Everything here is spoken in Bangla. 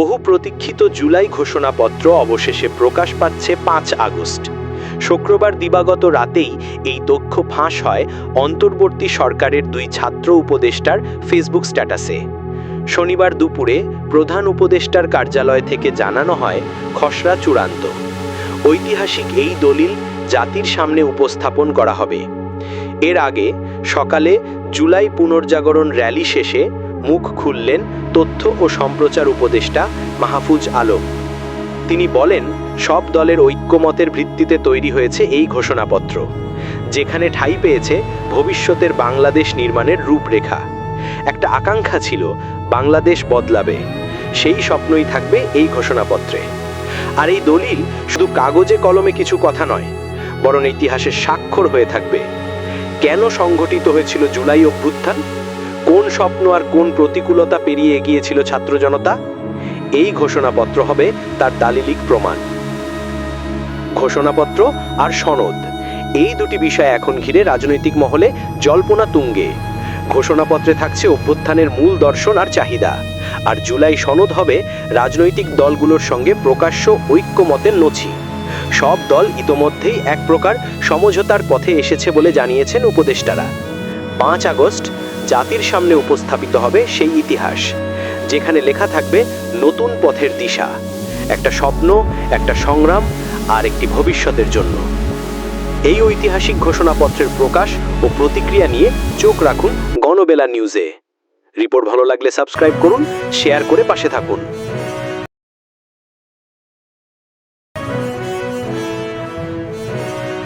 বহু প্রতীক্ষিত জুলাই ঘোষণাপত্র অবশেষে প্রকাশ পাচ্ছে পাঁচ আগস্ট। শুক্রবার দিবাগত রাতেই এই তথ্য ফাঁস হয় অন্তর্বর্তী সরকারের দুই ছাত্র উপদেষ্টার ফেসবুক স্ট্যাটাসে। শনিবার দুপুরে প্রধান উপদেষ্টার কার্যালয় থেকে জানানো হয়, খসড়া চূড়ান্ত। ঐতিহাসিক এই দলিল জাতির সামনে উপস্থাপন করা হবে। এর আগে সকালে জুলাই পুনর্জাগরণ র্যালি শেষে মুখ খুললেন তথ্য ও সম্প্রচার উপদেষ্টা মাহফুজ আলম। তিনি বলেন, সব দলের ঐক্যমতের ভিত্তিতে তৈরি হয়েছে এই ঘোষণাপত্র, যেখানে ঠাঁই পেয়েছে ভবিষ্যতের বাংলাদেশ নির্মাণের রূপরেখা। একটা আকাঙ্ক্ষা ছিল, বাংলাদেশ বদলাবে, সেই স্বপ্নই থাকবে এই ঘোষণাপত্রে। আর এই দলিল শুধু কাগজে কলমে কিছু কথা নয়, বরং ইতিহাসের স্বাক্ষর হয়ে থাকবে। কেন সংঘটিত হয়েছিল জুলাই অভ্যুত্থান? কোন স্বপ্ন আর কোন প্রতিকূলতা পেরিয়ে এগিয়েছিল ছাত্র জনতা? এই ঘোষণাপত্র হবে তার দালিলিক প্রমাণ। ঘোষণাপত্র আর সনদ, এই দুটি বিষয় এখন ঘিরে রাজনৈতিক মহলে জল্পনা তুঙ্গে। ঘোষণাপত্রে থাকছে অভ্যুত্থানের মূল দর্শন আর চাহিদা, আর জুলাই সনদ হবে রাজনৈতিক দলগুলোর সঙ্গে প্রকাশ্য ঐক্যমতের নথি। সব দল ইতোমধ্যেই এক প্রকার সমঝোতার পথে এসেছে বলে জানিয়েছেন উপদেষ্টারা। পাঁচ আগস্ট জাতির সামনে উপস্থাপিত হবে সেই ইতিহাস, যেখানে লেখা থাকবে নতুন পথের দিশা, একটা স্বপ্ন, একটা সংগ্রাম, আর একটি ভবিষ্যতের জন্য। এই ঐতিহাসিক ঘোষণাপত্রের প্রকাশ ও প্রতিক্রিয়া নিয়ে চোখ রাখুন গণবেলা নিউজে। রিপোর্ট ভালো লাগলে সাবস্ক্রাইব করুন, শেয়ার করে পাশে থাকুন।